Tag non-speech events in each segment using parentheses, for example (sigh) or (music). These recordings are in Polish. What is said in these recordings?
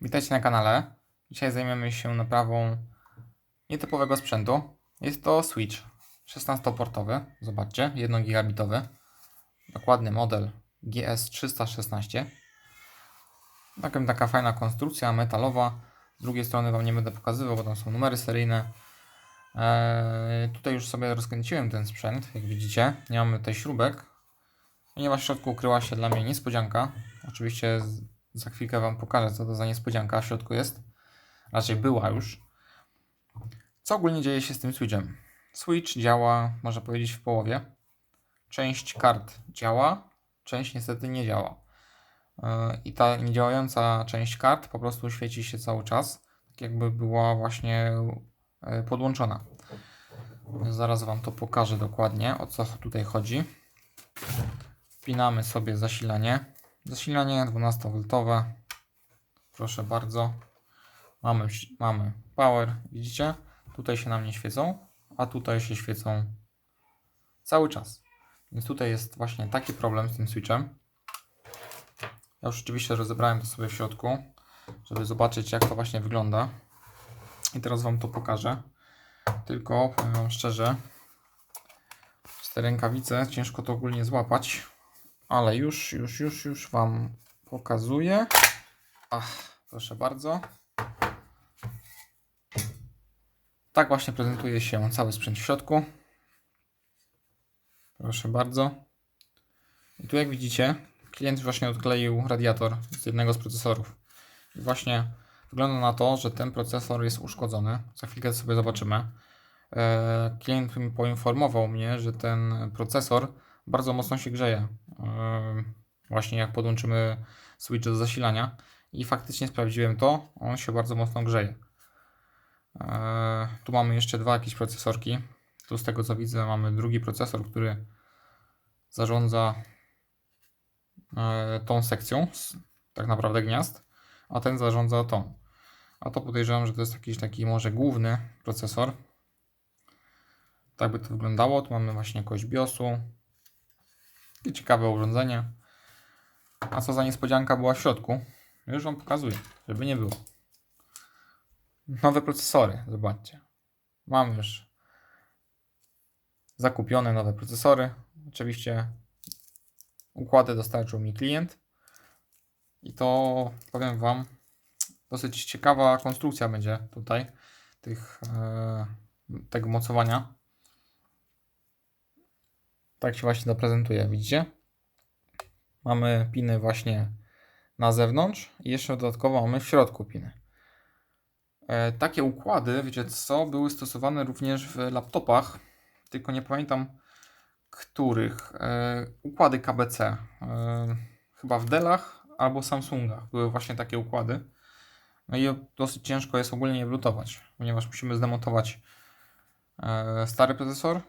Witajcie na kanale. Dzisiaj zajmiemy się naprawą nietypowego sprzętu. Jest to Switch 16-portowy. Zobaczcie, 1 gigabitowy. Dokładny model GS316. Taka, taka fajna konstrukcja metalowa. Z drugiej strony Wam nie będę pokazywał, bo tam są numery seryjne. Eee, tutaj już sobie rozkręciłem ten sprzęt, jak widzicie. Nie mamy tutaj śrubek, ponieważ w środku ukryła się dla mnie niespodzianka. Oczywiście za chwilkę Wam pokażę, co to za niespodzianka w środku jest. Raczej była już. Co ogólnie dzieje się z tym switchem? Switch działa, można powiedzieć, w połowie. Część kart działa, część niestety nie działa. Yy, I ta niedziałająca część kart po prostu świeci się cały czas, tak jakby była właśnie yy, podłączona. Zaraz Wam to pokażę dokładnie, o co tutaj chodzi. Wpinamy sobie zasilanie. Zasilanie 12V. Proszę bardzo. Mamy, mamy power, widzicie? Tutaj się nam nie świecą, a tutaj się świecą cały czas. Więc tutaj jest właśnie taki problem z tym switchem. Ja już oczywiście rozebrałem to sobie w środku, żeby zobaczyć jak to właśnie wygląda. I teraz Wam to pokażę. Tylko powiem Wam szczerze, z te rękawice ciężko to ogólnie złapać. Ale już, już, już, już Wam pokazuję. Ach, proszę bardzo. Tak właśnie prezentuje się cały sprzęt w środku. Proszę bardzo. I tu jak widzicie, klient właśnie odkleił radiator z jednego z procesorów. I właśnie wygląda na to, że ten procesor jest uszkodzony. Za chwilkę sobie zobaczymy. E, Klient poinformował mnie, że ten procesor bardzo mocno się grzeje. E, Właśnie jak podłączymy switch do zasilania. I faktycznie sprawdziłem to, on się bardzo mocno grzeje. E, Tu mamy jeszcze dwa jakieś procesorki. Tu z tego co widzę mamy drugi procesor, który zarządza e, tą sekcją, tak naprawdę gniazd, a ten zarządza tą. A to podejrzewam, że to jest jakiś taki może główny procesor. Tak by to wyglądało. Tu mamy właśnie kość BIOSu. Ciekawe urządzenie. A co za niespodzianka była w środku? Już Wam pokazuję, żeby nie było. Nowe procesory, zobaczcie. Mam już zakupione nowe procesory. Oczywiście układy dostarczył mi klient. I to powiem Wam, dosyć ciekawa konstrukcja będzie tutaj tych, e, tego mocowania. Tak się właśnie to prezentuje, widzicie? Mamy piny właśnie na zewnątrz i jeszcze dodatkowo mamy w środku piny. E, takie układy, wiecie co, były stosowane również w laptopach, tylko nie pamiętam których. E, układy KBC. E, chyba w Dellach albo Samsungach były właśnie takie układy. No i dosyć ciężko jest ogólnie je wlutować, ponieważ musimy zdemontować stary procesor,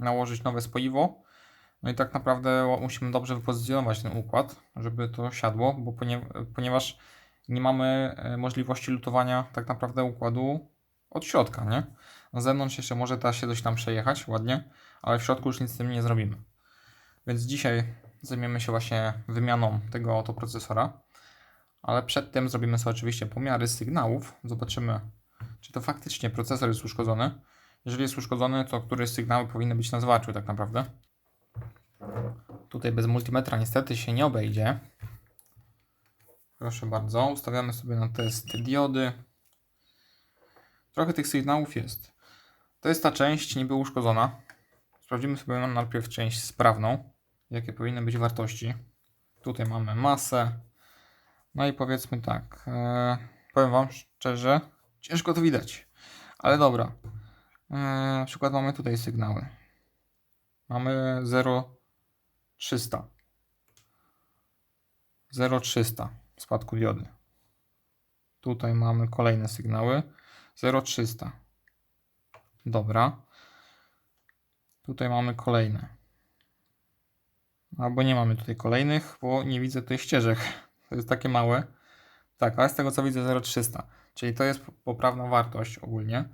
nałożyć nowe spoiwo. No i tak naprawdę musimy dobrze wypozycjonować ten układ, żeby to siadło, bo ponie, ponieważ nie mamy e, możliwości lutowania tak naprawdę układu od środka, nie? Na zewnątrz jeszcze może da się coś tam przejechać ładnie, ale w środku już nic z tym nie zrobimy. Więc dzisiaj zajmiemy się właśnie wymianą tego oto procesora, ale przed tym zrobimy sobie oczywiście pomiary sygnałów. Zobaczymy, czy to faktycznie procesor jest uszkodzony. Jeżeli jest uszkodzony, to które z sygnały powinny być na zwarciu tak naprawdę. Tutaj bez multimetra niestety się nie obejdzie. Proszę bardzo, ustawiamy sobie na test diody. Trochę tych sygnałów jest. To jest ta część niby uszkodzona. Sprawdzimy sobie najpierw część sprawną. Jakie powinny być wartości. Tutaj mamy masę. No i powiedzmy tak. E, powiem Wam szczerze, ciężko to widać. Ale dobra. E, na przykład mamy tutaj sygnały. Mamy 0,300. 0,300 spadku diody. Tutaj mamy kolejne sygnały. 0,300. Dobra. Tutaj mamy kolejne. Albo nie mamy tutaj kolejnych, bo nie widzę tutaj ścieżek. (laughs) To jest takie małe. Tak, ale z tego co widzę 0,300. Czyli to jest poprawna wartość ogólnie.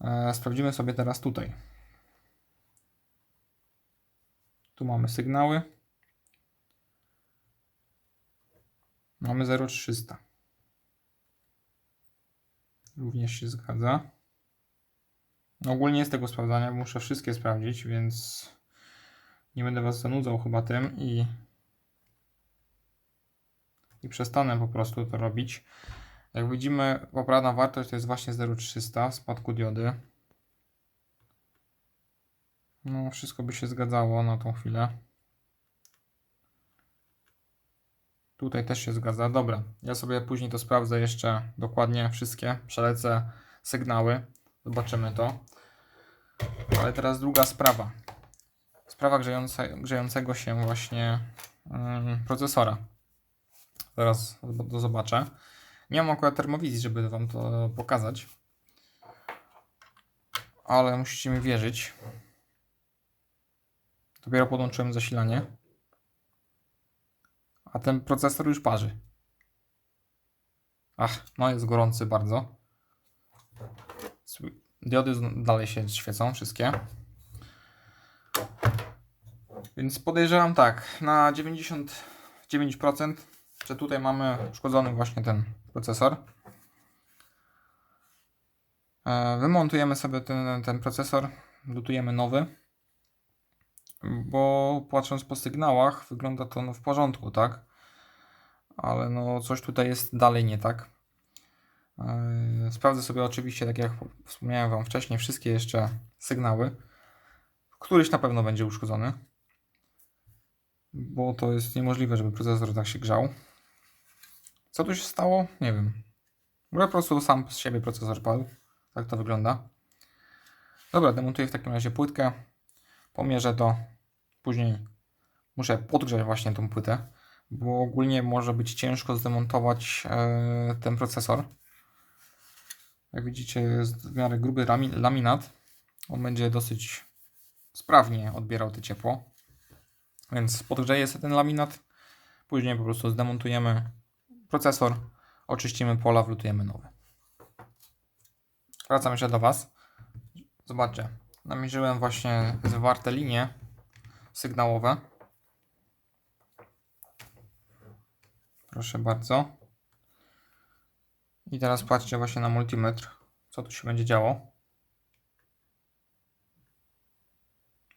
E, sprawdzimy sobie teraz tutaj. Tu mamy sygnały. Mamy 0,300. Również się zgadza. No ogólnie jest tego sprawdzania, muszę wszystkie sprawdzić, więc nie będę Was zanudzał chyba tym i i przestanę po prostu to robić. Jak widzimy, poprawna wartość to jest właśnie 0,300 w spadku diody. No, wszystko by się zgadzało na tą chwilę. Tutaj też się zgadza. Dobra, ja sobie później to sprawdzę jeszcze dokładnie wszystkie. Przelecę sygnały. Zobaczymy to. Ale teraz druga sprawa. Sprawa grzejące, grzejącego się właśnie ym, procesora. Zaraz to zobaczę. Nie mam akurat termowizji, żeby Wam to pokazać. Ale musicie mi wierzyć. Dopiero podłączyłem zasilanie. A ten procesor już parzy. Ach, no jest gorący bardzo. Diody dalej się świecą, wszystkie. Więc podejrzewam tak, na 99%, że tutaj mamy uszkodzony właśnie ten procesor. E, Wymontujemy sobie ten, ten procesor, lutujemy nowy, bo patrząc po sygnałach wygląda to no w porządku, tak? Ale no coś tutaj jest dalej nie tak. E, Sprawdzę sobie oczywiście, tak jak wspomniałem Wam wcześniej, wszystkie jeszcze sygnały. Któryś na pewno będzie uszkodzony, bo to jest niemożliwe, żeby procesor tak się grzał. Co tu się stało? Nie wiem. Może po prostu sam z siebie procesor padł. Tak to wygląda. Dobra, demontuję w takim razie płytkę. Pomierzę to. Później muszę podgrzać właśnie tą płytę, bo ogólnie może być ciężko zdemontować e, ten procesor. Jak widzicie, jest w miarę gruby laminat. On będzie dosyć sprawnie odbierał to ciepło. Więc podgrzeję sobie ten laminat. Później po prostu zdemontujemy procesor, oczyścimy pola, wlutujemy nowy. Wracam jeszcze do Was. Zobaczcie, namierzyłem właśnie zwarte linie sygnałowe. Proszę bardzo. I teraz patrzcie właśnie na multimetr, co tu się będzie działo.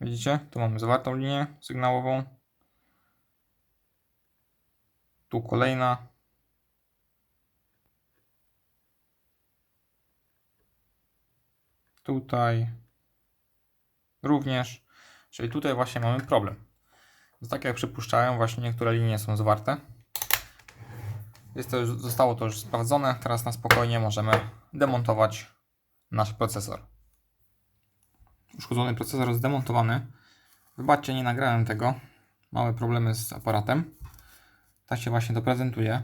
Widzicie? Tu mamy zwartą linię sygnałową. Tu kolejna. Tutaj również. Czyli tutaj właśnie mamy problem. Tak jak przypuszczałem, właśnie niektóre linie są zwarte. Jest to już, zostało to już sprawdzone. Teraz na spokojnie możemy demontować nasz procesor. Uszkodzony procesor zdemontowany. Wybaczcie, nie nagrałem tego. Małe problemy z aparatem. Tak się właśnie to prezentuje.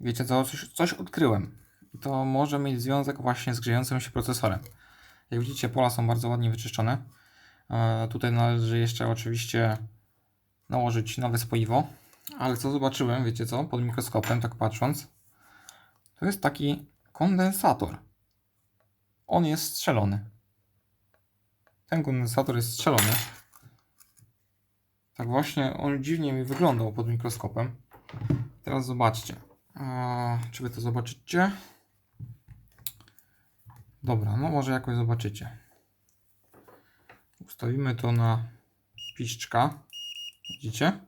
Wiecie co? Coś, coś odkryłem. To może mieć związek właśnie z grzejącym się procesorem. Jak widzicie, pola są bardzo ładnie wyczyszczone. E, tutaj należy jeszcze oczywiście nałożyć nowe spoiwo. Ale co zobaczyłem, wiecie co? Pod mikroskopem, tak patrząc, to jest taki kondensator. On jest strzelony. Ten kondensator jest strzelony. Tak właśnie on dziwnie mi wyglądał pod mikroskopem. Teraz zobaczcie. Eee, czy wy to zobaczycie? Dobra, no może jakoś zobaczycie. Ustawimy to na piszczka. Widzicie?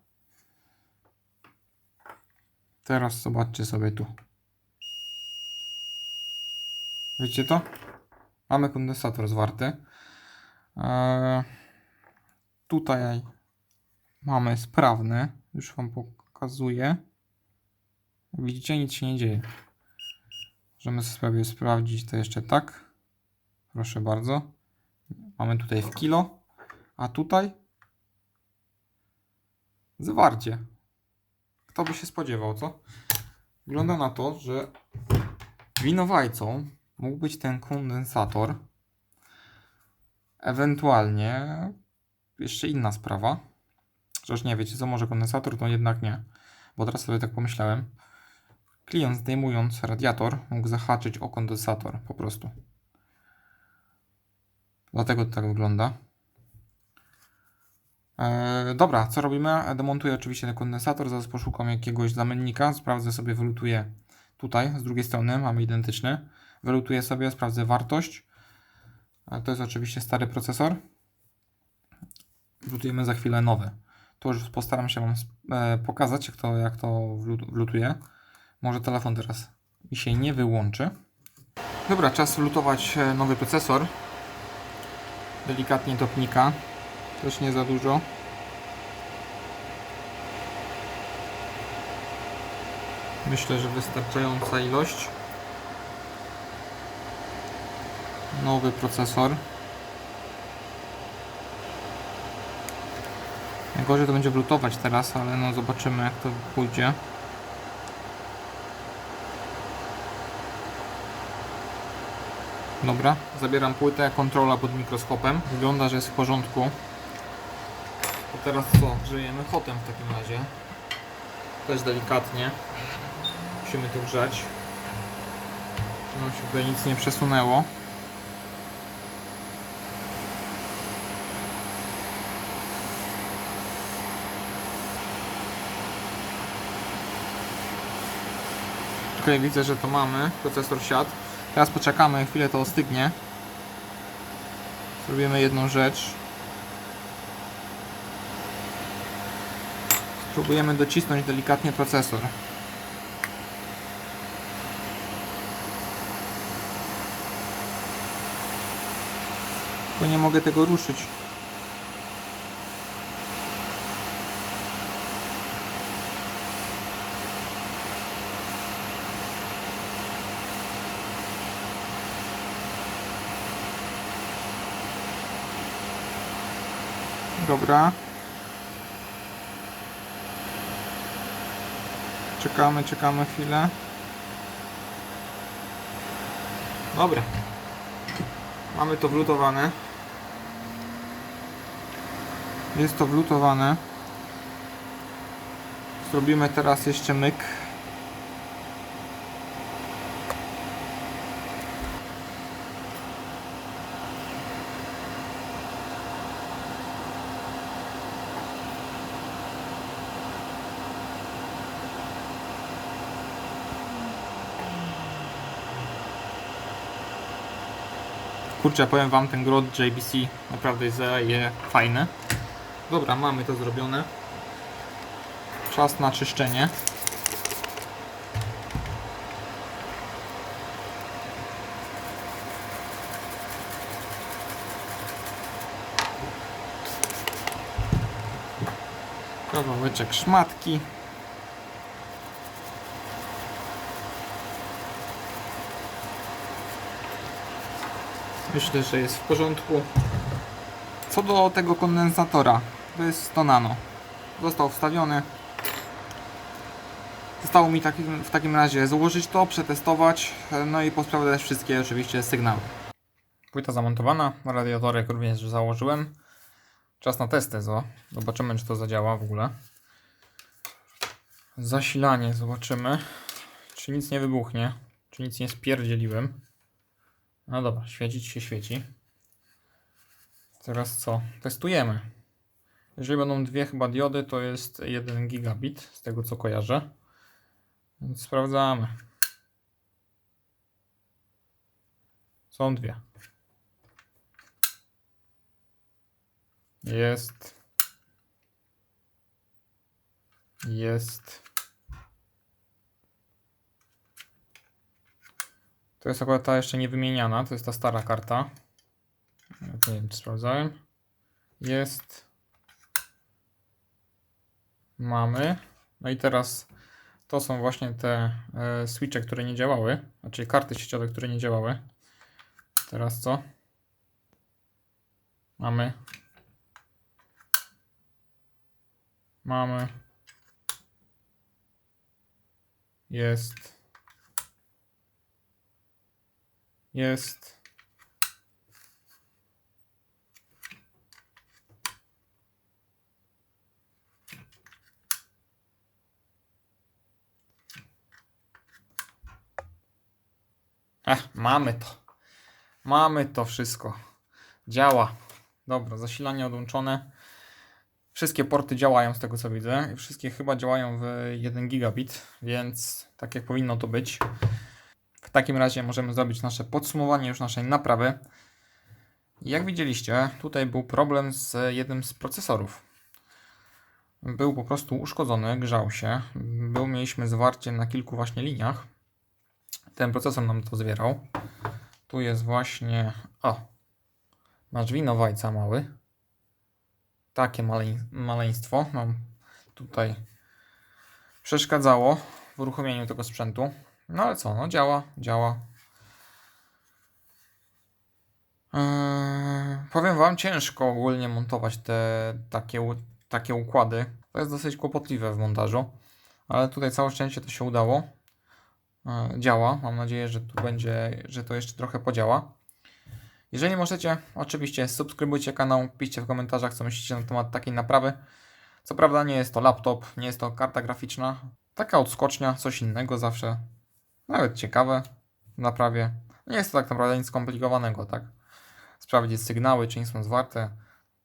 Teraz zobaczcie sobie tu. Widzicie to? Mamy kondensator zwarty. Eee, tutaj mamy sprawny. Już Wam pokazuję. Widzicie, nic się nie dzieje. Możemy sobie sprawdzić to jeszcze tak. Proszę bardzo. Mamy tutaj w kilo, a tutaj zwarcie. Kto by się spodziewał, co? Wygląda na to, że winowajcą mógł być ten kondensator. Ewentualnie jeszcze inna sprawa. Chociaż nie wiecie, co może kondensator, to jednak nie. Bo teraz sobie tak pomyślałem. Klient zdejmując radiator mógł zahaczyć o kondensator po prostu. Dlatego to tak wygląda. Eee, dobra, co robimy? Demontuję oczywiście ten kondensator, zaraz poszukam jakiegoś zamiennika, sprawdzę sobie, wylutuję tutaj, z drugiej strony mamy identyczny. Wylutuję sobie, sprawdzę wartość. A to jest oczywiście stary procesor. Wlutujemy za chwilę nowy. To już postaram się Wam e, pokazać, jak to, jak to wlu- wlutuje. Może telefon teraz mi się nie wyłączy. Dobra, czas wlutować e, nowy procesor. Delikatnie topnika. Też nie za dużo. Myślę, że wystarczająca ilość. Nowy procesor. Najgorzej to będzie wlutować teraz, ale no zobaczymy jak to pójdzie. Dobra, zabieram płytę, kontrola pod mikroskopem. Wygląda, że jest w porządku. To teraz co? Grzejemy hotem w takim razie. Też delikatnie. Musimy to grzać. Żeby nam się tutaj nic nie przesunęło. Ok, widzę, że to mamy. Procesor siadł. Teraz poczekamy, chwilę to ostygnie. Zrobimy jedną rzecz. Spróbujemy docisnąć delikatnie procesor. Bo nie mogę tego ruszyć. Dobra. Czekamy, czekamy chwilę. Dobra. Mamy to wlutowane. Jest to wlutowane. Zrobimy teraz jeszcze myk. Kurczę, powiem wam, ten grot JBC naprawdę jest je fajny. Dobra, mamy to zrobione. Czas na czyszczenie. Kawałeczek szmatki. Myślę, że jest w porządku. Co do tego kondensatora, to jest to nano. Został wstawiony. Zostało mi taki, w takim razie złożyć to, przetestować, no i posprawdzać wszystkie oczywiście sygnały. Płyta zamontowana, radiatorek również założyłem. Czas na testy, zo. Zobaczymy, czy to zadziała w ogóle. Zasilanie, zobaczymy. Czy nic nie wybuchnie, czy nic nie spierdzieliłem. No dobra, świecić się świeci. Teraz co? Testujemy. Jeżeli będą dwie chyba diody, to jest 1 gigabit, z tego co kojarzę. Więc sprawdzamy. Są dwie. Jest. Jest. To jest akurat ta jeszcze nie wymieniana, to jest ta stara karta. Nie wiem, czy sprawdzałem. Jest. Mamy. No i teraz to są właśnie te e, switche, które nie działały, znaczy karty sieciowe, które nie działały. Teraz co? Mamy. Mamy. Jest. Jest. Ech, mamy to. Mamy to wszystko. Działa. Dobra, zasilanie odłączone. Wszystkie porty działają z tego co widzę. Wszystkie chyba działają w 1 gigabit, więc tak jak powinno to być. W takim razie możemy zrobić nasze podsumowanie już naszej naprawy. Jak widzieliście, tutaj był problem z jednym z procesorów. Był po prostu uszkodzony, grzał się. Był, mieliśmy zwarcie na kilku właśnie liniach. Ten procesor nam to zwierał. Tu jest właśnie. O! Nasz winowajca mały. Takie maleń, maleństwo nam tutaj przeszkadzało w uruchomieniu tego sprzętu. No ale co, no działa, działa. Eee, powiem Wam, ciężko ogólnie montować te takie, takie układy. To jest dosyć kłopotliwe w montażu, ale tutaj całe szczęście to się udało. Eee, działa, mam nadzieję, że tu będzie, że to jeszcze trochę podziała. Jeżeli możecie, oczywiście subskrybujcie kanał, piszcie w komentarzach, co myślicie na temat takiej naprawy. Co prawda nie jest to laptop, nie jest to karta graficzna. Taka odskocznia, coś innego zawsze. Nawet ciekawe w naprawie. Nie jest to tak naprawdę nic skomplikowanego, tak? Sprawdzić sygnały, czy nie są zwarte.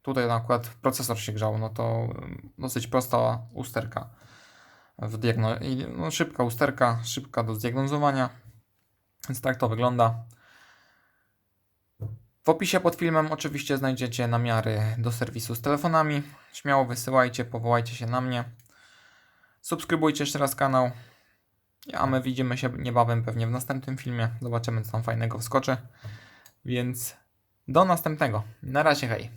Tutaj na przykład procesor się grzał, no to ym, dosyć prosta usterka. W diagno- no, szybka usterka, szybka do zdiagnozowania. Więc tak to wygląda. W opisie pod filmem oczywiście znajdziecie namiary do serwisu z telefonami. Śmiało wysyłajcie, powołajcie się na mnie. Subskrybujcie jeszcze raz kanał. A my widzimy się niebawem pewnie w następnym filmie. Zobaczymy co tam fajnego wskoczy. Więc do następnego. Na razie hej.